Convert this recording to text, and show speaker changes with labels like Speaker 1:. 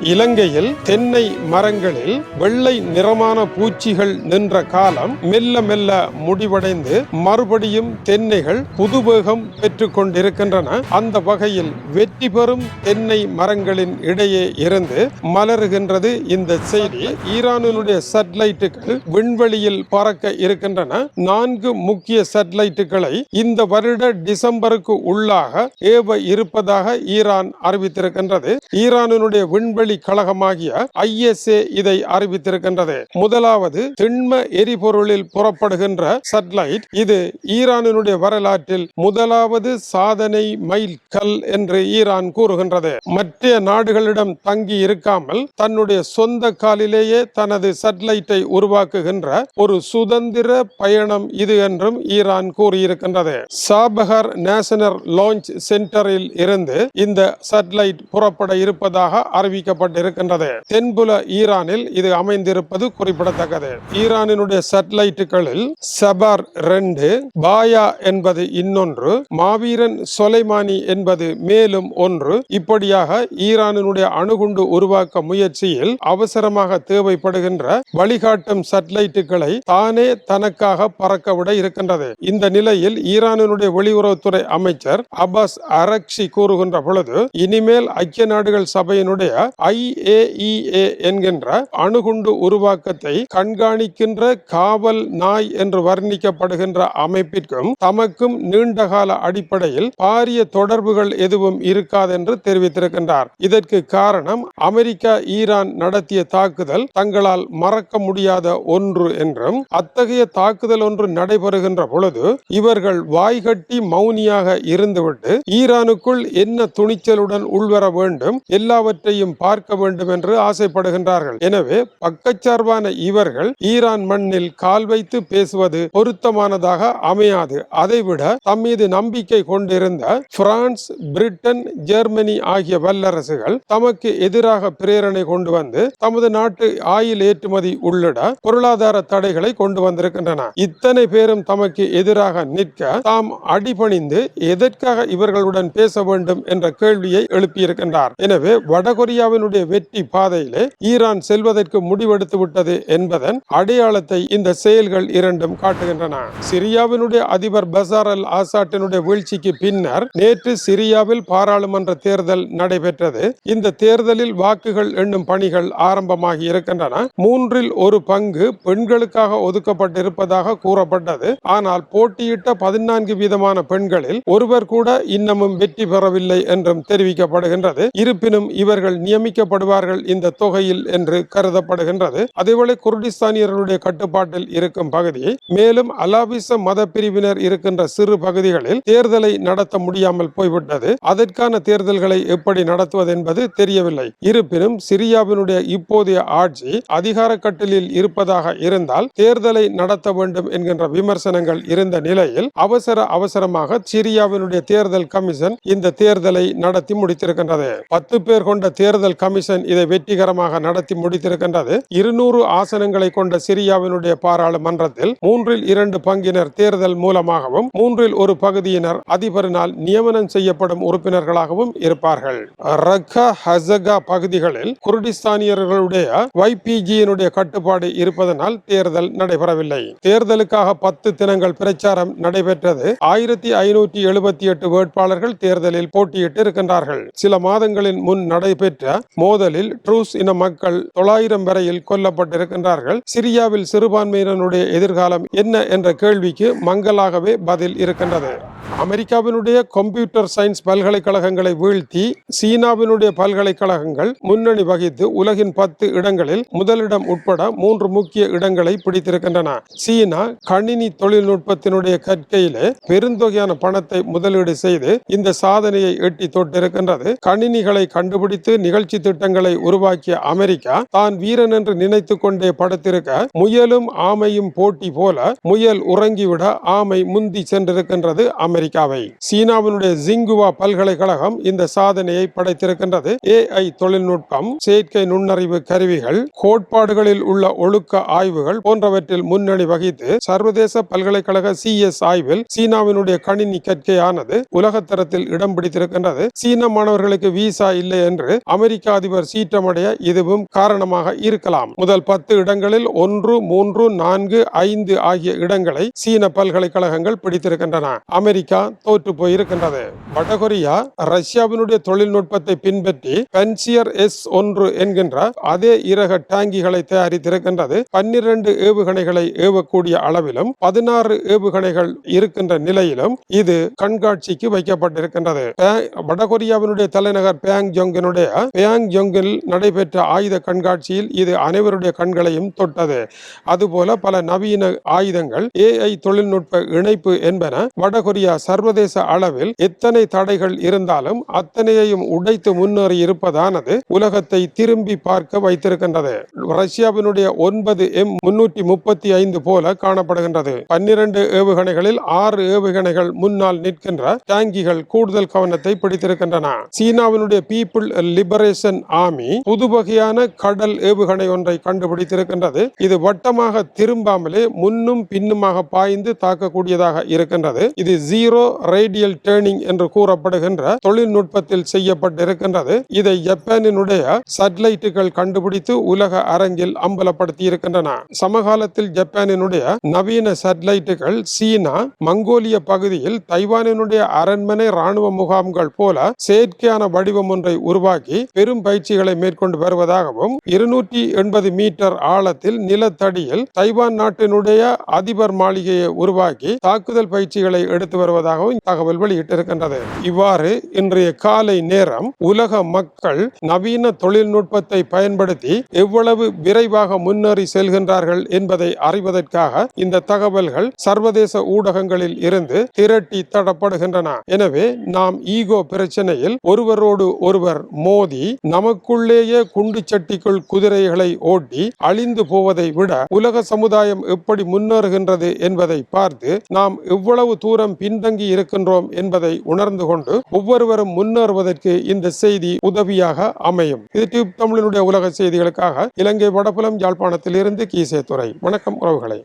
Speaker 1: இலங்கையில் தென்னை மரங்களில் வெள்ளை நிறமான பூச்சிகள் நின்ற காலம் மெல்ல மெல்ல முடிவடைந்து மறுபடியும் தென்னைகள் புதுவேகம் பெற்றுக் கொண்டிருக்கின்றன. அந்த வகையில் வெற்றி பெறும் தென்னை மரங்களின் இடையே இருந்து மலருகின்றது இந்த செய்தி. ஈரானினுடைய சேட்டலைட்டுகள் விண்வெளியில் பறக்க இருக்கின்றன. நான்கு முக்கிய சேட்டலைட்டுகளை இந்த வருட டிசம்பருக்கு உள்ளாக ஏவ இருப்பதாக ஈரான் அறிவித்திருக்கின்றது. ஈரானினுடைய விண்வெளி கழகமாகிய ஐஎஸ்ஏ இதை அறிவித்திருக்கின்றது. முதலாவது திண்ம எரிபொருளில் புறப்படுகின்ற சட்லைட் இது ஈரானினுடைய வரலாற்றில் முதலாவது சாதனை மைல் கல் என்று ஈரான் கூறுகின்றது. மற்ற நாடுகளிடம் தங்கி இருக்காமல் தன்னுடைய சொந்த காலிலேயே தனது சட்லைட்டை உருவாக்குகின்ற ஒரு சுதந்திர பயணம் இது என்றும் ஈரான் கூறியிருக்கின்றது. சாபகர் நேஷனல் லான்ச் சென்டரில் இருந்து இந்த சேட்டலைட் புறப்பட இருப்பதாக அறிவிக்கப்பட்டிருக்கின்றது தென்புல ஈரானில் இது அமைந்திருப்பது குறிப்பிடத்தக்கது. ஈரானினுடைய சேட்டலைட்டுகளில் சபார் ரெண்டு பாயா என்பது இன்னொன்று மாவீரன் சொலைமானி என்பது மேலும் ஒன்று. இப்படியாக ஈரானினுடைய அணுகுண்டு உருவாக்க முயற்சியில் அவசரமாக தேவைப்படுகின்ற வழிகாட்டும் சேட்டலைட்டுகளை தானே தனக்காக பறக்கவிட இருக்கின்றது. இந்த நிலையில் ஈரானினுடைய வெளியுறவுத்துறை அமைச்சர் அபாஸ் அரக்ஷி கூறுகின்ற பொழுது இனிமேல் ஐக்கிய நாடுகள் சபையினுடைய ஐஏஇஏ என்கின்ற அணுகுண்டு உருவாக்கத்தை கண்காணிக்கின்ற காவல் நாய் என்று வர்ணிக்கப்படுகின்ற அமைப்பிற்கும் தமக்கும் நீண்டகால அடிப்படையில் பாரிய தொடர்புகள் எதுவும் இருக்காது என்று தெரிவித்திருக்கின்றார். இதற்கு காரணம் அமெரிக்கா ஈரான் நடத்திய தாக்குதல் தங்களால் மறக்க முடியாத ஒன்று என்றும் அத்தகைய தாக்குதல் ஒன்று நடைபெறுகின்ற பொழுது இவர்கள் வாய்கட்டி மௌனியாக இருந்துவிட்டு ஈரானுக்குள் என்ன துணிச்சலுடன் உள்வர வேண்டும் எல்லாவற்றையும் பார்க்க வேண்டும் என்று ஆசைப்படுகின்றார்கள். எனவே பக்கச்சார்பான இவர்கள் ஈரான் மண்ணில் கால் வைத்து பேசுவது பொருத்தமானதாக அமையாது. அதைவிட தம் மீது நம்பிக்கை கொண்டிருந்த பிரான்ஸ் பிரிட்டன் ஜெர்மனி ஆகிய வல்லரசுகள் தமக்கு எதிராக பிரேரணை கொண்டு வந்து தமது நாட்டு ஆயில் ஏற்றுமதி உள்ளிட பொருளாதார தடைகளை கொண்டு வந்திருக்கின்றன. இத்தனை பேரும் தமக்கு எதிராக நிற்க தாம் அடிபணிந்து எதற்காக இவர்களுடன் பேச வேண்டும் என்ற கேள்வியை எழுப்பியிருக்கின்றார். எனவே வடகொரியாவின் வடகொரியாவினுடைய வெற்றி பாதையிலே ஈரான் செல்வதற்கு முடிவெடுத்து விட்டது என்பதன் அடையாளத்தை இந்த செயல்கள் இரண்டும் காட்டுகின்றன. சிரியாவினுடைய அதிபர் பசார் அல் ஆசாட்டினுடைய வீழ்ச்சிக்கு பின்னர் நேற்று சிரியாவில் பாராளுமன்ற தேர்தல் நடைபெற்றது. இந்த தேர்தலில் வாக்குகள் எண்ணும் பணிகள் ஆரம்பமாகி இருக்கின்றன. மூன்றில் ஒரு பங்கு பெண்களுக்காக ஒதுக்கப்பட்டிருப்பதாக கூறப்பட்டது. ஆனால் போட்டியிட்ட பதினான்கு வீதமான பெண்களில் ஒருவர் கூட இன்னமும் வெற்றி பெறவில்லை என்றும் தெரிவிக்கப்படுகின்றது. இருப்பினும் இவர்கள் நியமி நியமிக்கப்படுவார்கள் இந்த தொகையில் என்று கருதப்படுகின்றது. அதேபோல குர்டிஸ்தானியர்களுடைய கட்டுப்பாட்டில் இருக்கும் பகுதியை மேலும் அலாபிச மத பிரிவினர் இருக்கின்ற சிறு பகுதிகளில் தேர்தலை நடத்த முடியாமல் போய்விட்டது. அதற்கான தேர்தல்களை எப்படி நடத்துவது என்பது தெரியவில்லை. இருப்பினும் சிரியாவினுடைய இப்போதைய ஆட்சி அதிகார கட்டிலில் இருப்பதாக இருந்தால் தேர்தலை நடத்த வேண்டும் என்கின்ற விமர்சனங்கள் இருந்த நிலையில் அவசர அவசரமாக சிரியாவினுடைய தேர்தல் கமிஷன் இந்த தேர்தலை நடத்தி முடித்திருக்கின்றது. பத்து பேர் கொண்ட தேர்தல் கமிஷன் இதை வெற்றிகரமாக நடத்தி முடித்திருக்கின்றது. இருநூறு ஆசனங்களை கொண்ட சிரியாவினுடைய பாராளுமன்றத்தில் மூன்றில் இரண்டு பங்கினர் தேர்தல் மூலமாகவும் மூன்றில் ஒரு பகுதியினர் அதிபரினால் நியமனம் செய்யப்படும் உறுப்பினர்களாகவும் இருப்பார்கள். ரக்கா ஹசகா பகுதிகளில் குர்டிஸ்தானியர்களுடைய வைபிஜியினுடைய கட்டுப்பாடு இருப்பதனால் தேர்தல் நடைபெறவில்லை. தேர்தலுக்காக பத்து தினங்கள் பிரச்சாரம் நடைபெற்றது. ஆயிரத்தி ஐநூற்றி எழுபத்தி எட்டு வேட்பாளர்கள் தேர்தலில் போட்டியிட்டு இருக்கின்றார்கள் சில மாதங்களின் முன் நடைபெற்ற மோதலில் ட்ரூஸ் இன மக்கள் தொள்ளாயிரம் வரையில் கொல்லப்பட்டிருக்கின்றார்கள். சிரியாவில் சிறுபான்மையினருடைய எதிர்காலம் என்ன என்ற கேள்விக்கு மங்கலாகவே பதில் இருக்கின்றது. அமெரிக்காவினுடைய கம்ப்யூட்டர் சயின்ஸ் பல்கலைக்கழகங்களை வீழ்த்தி சீனாவினுடைய பல்கலைக்கழகங்கள் முன்னணி வகித்து உலகின் பத்து இடங்களில் முதலிடம் உட்பட மூன்று முக்கிய இடங்களை பிடித்திருக்கின்றன. சீனா கணினி தொழில்நுட்பத்தினுடைய கற்கையிலே பெருந்தொகையான பணத்தை முதலீடு செய்து இந்த சாதனையை எட்டி தொட்டிருக்கின்றது. கணினிகளை கண்டுபிடித்து நிகழ்ச்சி திட்டங்களை உருவாக்கிய அமெரிக்கா தான் வீரன் என்று நினைத்து கொண்டே படுத்திருக்க முயலும் ஆமையும் போட்டி போல முயல் உறங்கிவிட ஆமை முந்தி சென்றிருக்கின்றது அமெரிக்கா. அமெரிக்காவை. சீனாவினுடைய ஜிங்குவா பல்கலைக்கழகம் இந்த சாதனையை படைத்திருக்கின்றது. ஏஐ தொழில்நுட்பம் செயற்கை நுண்ணறிவு கருவிகள் கோட்பாடுகளில் உள்ள ஒழுக்க ஆய்வுகள் போன்றவற்றில் முன்னணி வகித்து சர்வதேச பல்கலைக்கழக சிஎஸ் ஆய்வில் சீனாவினுடைய கணினி கற்கையானது உலகத்தரத்தில் இடம் பிடித்திருக்கின்றது. சீன மாணவர்களுக்கு விசா இல்லை என்று அமெரிக்க அதிபர் சீற்றமடைய இதுவும் காரணமாக இருக்கலாம். முதல் பத்து இடங்களில் ஒன்று மூன்று நான்கு ஐந்து ஆகிய இடங்களை சீன பல்கலைக்கழகங்கள் பிடித்திருக்கின்றன. அமெரிக்க தோற்று போயிருக்கின்றது. வடகொரியா ரஷ்யாவினுடைய தொழில்நுட்பத்தை பின்பற்றி பென்சியர் எஸ் ஒன்று என்கின்ற அதே இரக டேங்கிகளை தயாரித்திருக்கின்றது. பன்னிரண்டு ஏவுகணைகளை ஏவக்கூடிய அளவிலும் பதினாறு ஏவுகணைகள் இருக்கின்ற நிலையிலும் இது கண்காட்சிக்கு வைக்கப்பட்டிருக்கின்றது. வடகொரியாவினுடைய தலைநகர் பேங் ஜொங்கினுடைய பேங் ஜொங்கில் நடைபெற்ற ஆயுத கண்காட்சியில் இது அனைவருடைய கண்களையும் தொட்டது. அதுபோல பல நவீன ஆயுதங்கள் ஏஐ தொழில்நுட்ப இணைப்பு என்பன வடகொரியா சர்வதேச அளவில் எத்தனை தடைகள் இருந்தாலும் அத்தனையையும் உடைத்து முன்னேறி இருப்பதானது உலகத்தை திரும்பி பார்க்க வைத்திருக்கின்றது. ரஷ்யாவினுடைய ஒன்பது எம் முன்னூற்றி முப்பத்தி ஐந்து போல காணப்படுகின்றது. பன்னிரண்டு ஏவுகணைகளில் ஆறு ஏவுகணைகள் முன்னால் நிற்கின்ற டேங்கிகள் கூடுதல் கவனத்தை பிடித்திருக்கின்றன. சீனாவினுடைய பீப்புள் லிபரேஷன் ஆர்மி புது வகையான கடல் ஏவுகணை ஒன்றை கண்டுபிடித்திருக்கின்றது. இது வட்டமாக திரும்பாமலே முன்னும் பின்னுமாக பாய்ந்து தாக்கக்கூடியதாக இருக்கின்றது. இது ஜீரோ ஜீரோ ரேடியல் டேர்னிங் என்று கூறப்படுகின்ற தொழில்நுட்பத்தில் செய்யப்பட்டிருக்கின்றது. இதை ஜப்பானினுடைய சட்டலைட்டுகள் கண்டுபிடித்து உலக அரங்கில் அம்பலப்படுத்தி இருக்கின்றன சமகாலத்தில் ஜப்பானினுடைய நவீன சேட்டலைட்டுகள் சீனா மங்கோலிய பகுதியில் தைவானினுடைய அரண்மனை ராணுவ முகாம்கள் போல செயற்கையான வடிவம் ஒன்றை உருவாக்கி பெரும் பயிற்சிகளை மேற்கொண்டு வருவதாகவும் இருநூற்றி எண்பது மீட்டர் ஆழத்தில் நிலத்தடியில் தைவான் நாட்டினுடைய அதிபர் மாளிகையை உருவாக்கி தாக்குதல் பயிற்சிகளை எடுத்து வருவதாக வருவதாகவும் தகவல் வெளியிட்டிருக்கின்றது. இவ்வாறு இன்றைய காலை நேரம் உலக மக்கள் நவீன தொழில்நுட்பத்தை பயன்படுத்தி எவ்வளவு விரைவாக முன்னேறி செல்கின்றார்கள் என்பதை அறிவதற்காக இந்த தகவல்கள் சர்வதேச ஊடகங்களில் இருந்து திரட்டி தடப்படுகின்றன எனவே நாம் ஈகோ பிரச்சனையில் ஒருவரோடு ஒருவர் மோதி நமக்குள்ளேயே குண்டு சட்டிக்குள் குதிரைகளை ஓட்டி அழிந்து போவதை விட உலக சமுதாயம் எப்படி முன்னேறுகின்றது என்பதை பார்த்து நாம் எவ்வளவு தூரம் பின்தங்கி இருக்கின்றோம் என்பதை உணர்ந்து கொண்டு ஒவ்வொருவரும் முன்னேறுவதற்கு இந்த செய்தி உதவியாக அமையும். இது டியூப் தமிழினுடைய உலக செய்திகளுக்காக இலங்கை வடபுலம் யாழ்ப்பாணத்தில் இருந்து கீசே துறை வணக்கம் உறவுகளை.